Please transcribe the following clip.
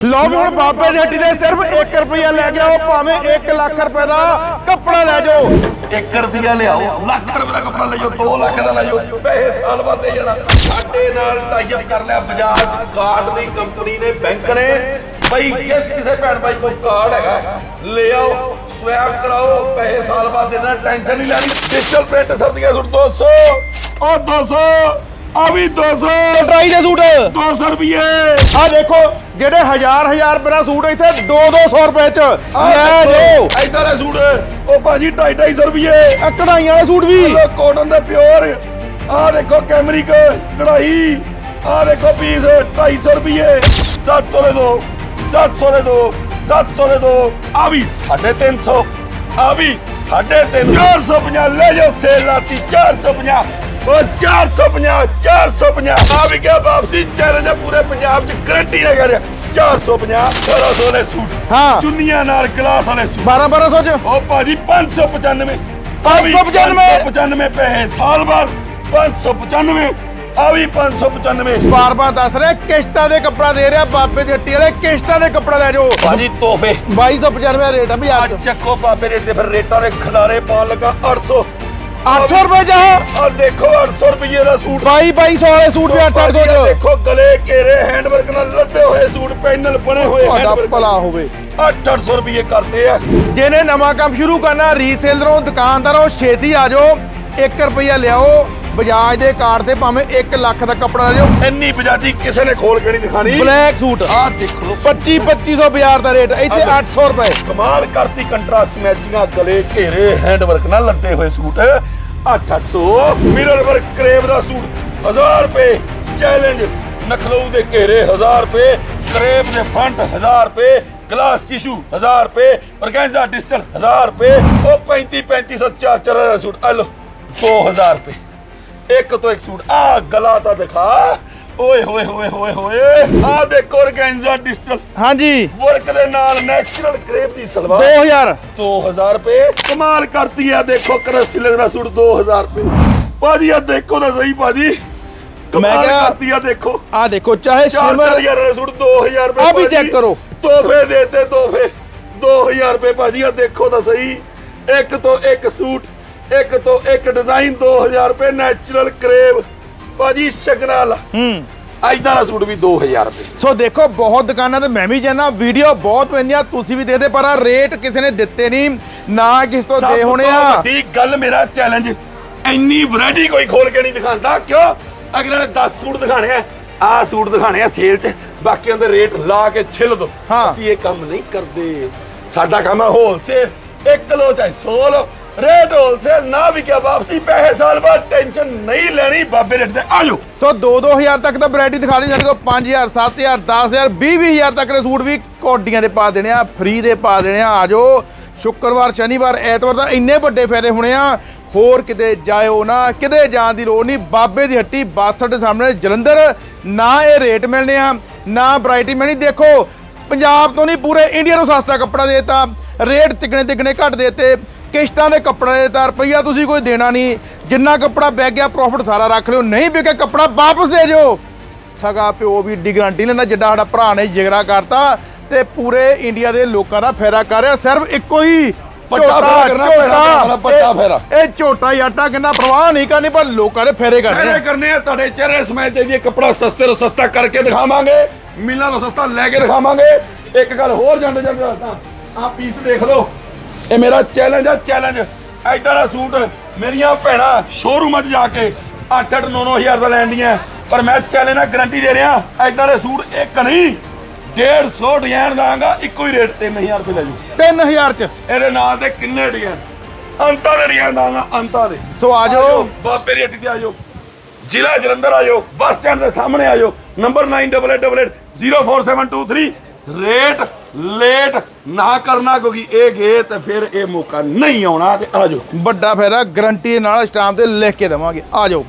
ਲਓ ਵੀ ਹੁਣ ਬਾਬੇ ਦੀ ਹੱਟੀ ਦੇ ਸਿਰਫ 1 ਰੁਪਿਆ ਲੈ ਕੇ ਆਓ, ਭਾਵੇਂ 1 ਲੱਖ ਰੁਪਏ ਦਾ ਕੱਪੜਾ ਲੈ ਜਾਓ। 1 ਰੁਪਿਆ ਲਿਆਓ, ਲੱਖ ਰੁਪਏ ਦਾ ਕੱਪੜਾ ਲੈ ਜਾਓ 2 ਲੱਖ ਦਾ ਲੈ ਜਾਓ, ਪੈਸੇ ਸਾਲ ਬਾਅਦ ਦੇ ਜਾਣਾ। ਸਾਡੇ ਨਾਲ ਟਾਈਅਪ ਕਰ ਲਿਆ ਬਜਾਜ ਕਾਰਡ ਦੀ ਕੰਪਨੀ ਨੇ, ਬੈਂਕ ਨੇ। ਬਈ, ਜਿਸ ਕਿਸੇ ਭੈਣ ਭਾਈ ਕੋਲ ਕਾਰਡ ਹੈਗਾ ਲੈ ਆਓ ਸਵੈਪ ਕਰਾਓ, ਪੈਸੇ ਸਾਲ ਬਾਅਦ ਦੇਣਾ, ਟੈਨਸ਼ਨ ਨਹੀਂ ਲੈਣੀ। ਡਿਜੀਟਲ ਪ੍ਰਿੰਟ ਸਰਦੀਆਂ ਸੁੱਟ 200 ਉਹ 200 ਆ ਵੀ 200 ਟਰਾਈ ਦੇ ਸੂਟ। 200 ਰੁਪਏ ਆ ਦੇਖੋ ਜਿਹੜੇ ਹਜ਼ਾਰ ਹਜ਼ਾਰ ਰੁਪਏ ਦਾ ਸੂਟ ਇੱਥੇ 2 200 ਰੁਪਏ ਚ। ਲੈ ਜਾਓ। ਇਦਾਂ ਦਾ ਸੂਟ ਉਹ ਭਾਜੀ 250 250 ਰੁਪਏ ਆਹ ਕਢਾਈਆਂ ਵਾਲੇ ਸੂਟ ਵੀ। ਕਾਟਨ ਦੇ ਪਿਓਰ। ਆ ਦੇਖੋ ਕੈਮਰਿਕ ਕਢਾਈ। ਆ ਦੇਖੋ ਪੀਸ 250 ਰੁਪਏ 700 ਦੇ ਦੋ 700 ਦੇ ਦੋ 700 ਦੇ ਦੋ। ਆ ਵੀ 350 ਆ ਵੀ 350 450 ਲੈ ਜਾਓ ਸੇਲ ਲਾਤੀ 450 ਉਹ 450 450 ਆ ਵੀ ਕਿਆ ਵਾਪਸੀ ਚੈਲੰਜ ਹੈ ਪੂਰੇ ਪੰਜਾਬ ਚ ਗਰੰਟੀ ਲਗਾ ਰਿਹਾ 450 1200 ਵਾਲੇ ਸੂਟ ਹਾਂ। ਚੁੰਨੀਆਂ ਨਾਲ ਗਲਾਸ ਵਾਲੇ ਸੂਟ 12 1200 ਚ ਉਹ ਭਾਜੀ 595 595 595 ਪੈਸੇ ਸਾਲ ਬਾਅਦ 595 ਆ ਵੀ 595 ਬਾਰ ਬਾਰ ਦੱਸ ਰਿਹਾ ਕਿਸ਼ਤਾਂ ਦੇ ਕੱਪੜਾ ਦੇ ਰਿਹਾ ਬਾਬੇ ਦੀ ਹੱਟੀ ਵਾਲੇ ਕਿਸ਼ਤਾਂ ਦੇ ਕੱਪੜਾ ਲੈ ਜਾਓ ਭਾਜੀ ਤੋਹਫੇ 2295 ਦਾ ਰੇਟ ਆ ਵੀ ਆ ਅੱਜ ਚੱਕੋ ਬਾਬੇ ਰੇਟ ਦੇ ਫਿਰ ਰੇਟਾਂ ਦੇ ਖਿਲਾਰੇ ਪਾਉਣ ਲੱਗਾ 800 800 ਰੁਪਏ ਚ ਆ ਦੇਖੋ 800 ਰੁਪਏ ਦਾ ਸੂਟ। 22 2200 ਵਾਲੇ ਸੂਟ ਵੀ 800 ਭਾਜੀ, ਆਹ ਚ। ਦੇਖੋ ਗਲੇ ਘੇਰੇ ਹੈਂਡਵਰਕ ਨਾਲ ਲੱਦੇ ਹੋਏ ਸੂਟ ਪੈਨਲ ਬਣੇ ਹੋਏ ਤੁਹਾਡਾ ਭਲਾ ਹੋਵੇ। 800 ਰੁਪਏ ਕਰਦੇ ਆ। ਜਿਹਨੇ ਨਵਾਂ ਕੰਮ ਸ਼ੁਰੂ ਕਰਨਾ ਰੀਸੇਲਰੋਂ ਦੁਕਾਨਦਾਰੋਂ ਛੇਤੀ ਆ ਜਾਓ। 1 ਰੁਪਿਆ ਲਿਆਓ ਬਜਾਜ ਦੇ ਕਾਰਡ ਤੇ ਭਾਵੇਂ 1 ਲੱਖ ਦਾ ਕੱਪੜਾ ਲੈ ਜਾਓ ਇੰਨੀ ਬਜਾਜੀ ਕਿਸੇ ਨੇ ਖੋਲ ਕੇ ਨਹੀਂ ਦਿਖਾਣੀ। Black suit. ਆ ਦੇਖੋ 25 2500 ਬਾਜ਼ਾਰ ਦਾ ਰੇਟ ਇੱਥੇ 800 ਰੁਪਏ। ਕਮਾਲ ਕਰਤੀ ਕੰਟਰਾਸਟ ਮੈਚਿੰਗਾਂ ਗਲੇ ਘੇਰੇ ਹੈਂਡਵਰਕ ਨਾਲ ਲੱਦੇ ਹੋਏ ਸੂਟ। 800 ਮਿਰਰ ਵਰਕ ਕਰੇਵ ਦਾ ਸੂਟ 1000 ਰੁਪਏ। ਚੈਲੰਜ ਨਖਲਊ ਦੇ ਘੇਰੇ 1000 ਰੁਪਏ। ਕਰੇਵ ਦੇ ਫਰੰਟ 1000 ਰੁਪਏ। ਗਲਾਸ ਟਿਸ਼ੂ 1000 ਰੁਪਏ। ਔਰਗੈਂਜ਼ਾ ਡਿਜੀਟਲ 1000 ਰੁਪਏ। ਉਹ 35 3500 ਚਾਰ ਚਾਰ ਦਾ ਸੂਟ। ਆ ਲੋ 2000 ਰੁਪਏ। ਇੱਕ ਤੋਂ ਇੱਕ ਸੂਟ। ਆ ਗਲਾ ਤਾਂ ਦਿਖਾ। ਓਏ ਹੋਏ ਹੋਏ ਹੋਏ ਹੋਏ। ਆ ਦੇਖੋ ਔਰਗੈਂਜ਼ਾ ਡਿਜੀਟਲ ਹਾਂਜੀ। ਵਰਕ ਦੇ ਨਾਲ ਨੈਚੁਰਲ ਕਰੇਪ ਦੀ ਸਲਵਾਰ। 2000 2000 ਰੁਪਏ। ਕਮਾਲ ਕਰਤੀ ਆ। ਦੇਖੋ ਕਰਸੀ ਲੱਗਦਾ ਸੂਟ 2000 ਰੁਪਏ। ਭਾਜੀ ਆ ਦੇਖੋ ਤਾਂ ਸਹੀ ਭਾਜੀ। ਕਮਾਲ ਕਿਹਾ- ਕਰਤੀ ਆ ਦੇਖੋ। ਆ ਦੇਖੋ ਚਾਹੇ ਸ਼ਿਮਰ ਹਜ਼ਾਰ ਵਾਲਾ ਸੂਟ 2000 ਰੁਪਏ ਆਹ ਵੀ check ਕਰੋ। ਤੋਹਫੇ ਦੇਤੇ ਤੋਹਫੇ। 2000 ਰੁਪਏ ਭਾਜੀ ਆ ਦੇਖੋ ਤਾਂ ਸਹੀ। ਇੱਕ ਤੋਂ ਇੱਕ ਸੂਟ। ਇੱਕ ਤੋਂ ਇੱਕ ਡਿਜ਼ਾਈਨ 2000 ਰੁਪਏ ਨੈਚੁਰਲ ਕਰੇਪ ਭਾਜੀ ਸ਼ਗਨਾ ਵਾਲਾ। ਹੂੰ। ਐਦਾਂ ਦਾ ਸੂਟ ਵੀ 2000 ਰੁਪਏ। ਸੋ ਦੇਖੋ ਬਹੁਤ ਦੁਕਾਨਾਂ ਤੇ ਮੈਂ ਵੀ ਜਾਣਾ ਵੀਡੀਓ ਬਹੁਤ ਪੈਂਦੀਆਂ ਤੁਸੀਂ ਵੀ ਦੇਖਦੇ ਪਰ ਆ ਰੇਟ ਕਿਸੇ ਨੇ ਦਿੱਤੇ ਨਹੀਂ ਨਾ ਕਿਸ ਤੋਂ ਦੇ ਹੋਣੇ ਆ। ਵੱਡੀ ਗੱਲ ਮੇਰਾ ਚੈਲੰਜ ਇੰਨੀ ਵੈਰਾਈਟੀ ਕੋਈ ਖੋਲ ਕੇ ਨਹੀਂ ਦਿਖਾਉਂਦਾ। ਕਿਉਂ? ਅਗਲੇ ਨੇ 10 ਸੂਟ ਦਿਖਾਣੇ ਆ ਆਹ ਸੂਟ ਦਿਖਾਣੇ ਆ ਸੇਲ 'ਚ ਬਾਕੀਆਂ ਦੇ ਰੇਟ ਲਾ ਕੇ ਛਿੱਲ ਦੋ। ਅਸੀਂ ਇਹ ਕੰਮ ਨਹੀਂ ਕਰਦੇ। ਸਾਡਾ ਕੰਮ ਹੈ ਹੋਲਸੇਲ 1 ਕਿਲੋ ਚਾਹੇ 100 ਲਓ। ਰੇਟ ਹੋਲਸੇਲ ਨਾ ਵੀ ਕਿਆ ਵਾਪਸੀ ਪੈਸੇ ਸਾਲ ਬਾਅਦ ਟੈਨਸ਼ਨ ਨਹੀਂ ਲੈਣੀ ਬਾਬੇ ਰੇਟ ਤੇ ਆ ਜਾਓ ਸੋ 2-2000 ਤੱਕ ਤਾਂ ਵੈਰਾਈਟੀ ਦਿਖਾ ਲਈ ਸਾਡੇ ਕੋਲ 5000 7000 10000 20-20000 ਤੱਕ ਦੇ ਸੂਟ ਵੀ ਕੋਡੀਆਂ ਦੇ ਪਾ ਦੇਣੇ ਆ ਫ੍ਰੀ ਦੇ ਪਾ ਦੇਣੇ ਆ ਜਾਓ ਸ਼ੁੱਕਰਵਾਰ ਸ਼ਨੀਵਾਰ ਐਤਵਾਰ ਦਾ ਇੰਨੇ ਵੱਡੇ ਫਾਇਦੇ ਹੋਣੇ ਆ ਹੋਰ ਕਿਤੇ ਜਾਇਓ ਨਾ ਕਿਤੇ ਜਾਣ ਦੀ ਲੋੜ ਨਹੀਂ ਬਾਬੇ ਦੀ ਹੱਟੀ ਬੱਸ ਅੱਡੇ ਸਾਹਮਣੇ ਜਲੰਧਰ ਨਾ ਇਹ ਰੇਟ ਮਿਲਣੇ ਆ ਨਾ ਵੈਰਾਈਟੀ ਮਿਲਣੀ ਦੇਖੋ ਪੰਜਾਬ ਤੋਂ ਨਹੀਂ ਪੂਰੇ ਇੰਡੀਆ ਨੂੰ ਸਸਤਾ ਕੱਪੜਾ ਦੇਤਾ ਰੇਟ ਤਿਗਣੇ ਤਿਗਣੇ ਘੱਟ ਦੇਤੇ ਕਿਸ਼ਤਾਂ ਦੇ ਕੱਪੜਾ ਦੇਤਾ ਰੁਪਈਆ ਤੁਸੀਂ ਕੋਈ ਦੇਣਾ ਨਹੀਂ। ਜਿੰਨਾ ਕੱਪੜਾ ਵਿਕ ਗਿਆ ਪ੍ਰੋਫਿਟ ਸਾਰਾ ਰੱਖ ਲਿਓ ਨਹੀਂ ਵਿਕਿਆ ਕੱਪੜਾ ਵਾਪਸ ਦੇ ਜਿਓ ਸਗਾ ਪਿਓ ਵੀ ਡੀ ਗਰੰਟੀ ਲੈਂਦਾ ਜਿੱਡਾ ਸਾਡਾ ਭਰਾ ਨੇ ਜਿਗਰਾ ਕਰਤਾ ਤੇ ਪੂਰੇ ਇੰਡੀਆ ਦੇ ਲੋਕਾਂ ਦਾ ਫਾਇਦਾ ਕਰ ਰਿਹਾ। ਸਿਰਫ ਇੱਕੋ ਹੀ ਕਰਨਾ ਝੋਟਾ। ਪੈਣਾ, ਵੱਡਾ ਇਹ- ਝੋਟਾ ਆਟਾ ਕਿੰਨਾ ਪ੍ਰਵਾਹ ਨਹੀਂ ਕਰਨੀ ਪਰ ਲੋਕਾਂ ਦੇ ਫਾਇਦੇ ਕਰਨੇ ਆ। ਕਰਨੇ ਆ ਤੁਹਾਡੇ ਚਿਹਰੇ ਸਮੇਤ ਜੇ ਕੱਪੜਾ ਸਸਤੇ ਤੋਂ ਸਸਤਾ ਕਰਕੇ ਦਿਖਾਵਾਂਗੇ ਮਿਲਾਂ ਤੋਂ ਸਸਤਾ ਲੈ ਕੇ ਦਿਖਾਵਾਂਗੇ। ਇੱਕ ਗੱਲ ਹੋਰ ਜਾਂਦੇ ਜਾਂਦੇ ਦੱਸਦਾ ਆ ਪੀਸ ਦੇਖ ਲਓ। ਇਹ ਮੇਰਾ ਚੈਲੰਜ ਆ ਚੈਲੰਜ ਐਡਾ ਦਾ ਸੂਟ ਮੇਰੀਆਂ ਭੈਣਾਂ ਸ਼ੋਰੂਮਾਂ 'ਚ ਜਾ ਕੇ 8-8 9-9000 ਦਾ ਲੈਂਦੀਆਂ ਪਰ ਮੈਂ ਚੈਲੰਜ ਨਾਲ ਗਾਰੰਟੀ ਦੇ ਰਿਹਾ ਐਡਾ ਦੇ ਸੂਟ ਇੱਕ ਨਹੀਂ 150 ਡਿਜ਼ਾਈਨ ਦਾਂਗਾ ਇੱਕੋ ਹੀ ਰੇਟ 3000 ਰੁਪਏ ਲੈ ਜੂ 3000 ਚ? ਇਹਦੇ ਨਾਂ ਤੇ ਕਿੰਨੇ ਡਿਜ਼ਾਈਨ ਅੰਤਾਂ ਦੇ ਡਿਜ਼ਾਈਨ ਦਾਂਗਾ ਅੰਤਾਂ ਦੇ। ਸੋ ਆਜੋ ਬਾਬੇ ਦੀ ਹੱਟੀ ਤੇ ਆਜੋ ਜ਼ਿਲ੍ਹਾ ਜਲੰਧਰ ਆਜੋ ਬੱਸ ਸਟੈਂਡ ਦੇ ਸਾਹਮਣੇ ਆਜੋ ਨੰਬਰ 9888047723 ਰੇਟ ਲੇਟ ਨਾ ਕਰਨਾ, ਕਿਉਂਕਿ ਇਹ ਗਏ ਤੇ ਫਿਰ ਇਹ ਮੌਕਾ ਨਹੀਂ ਆਉਣਾ, ਤੇ ਆਜੋ ਵੱਡਾ ਫਾਇਦਾ ਗਰੰਟੀ ਨਾਲ ਸਟਾਮ ਤੇ ਲਿਖ ਕੇ ਦੇਵਾਂਗੇ। ਆ ਜਾਓ।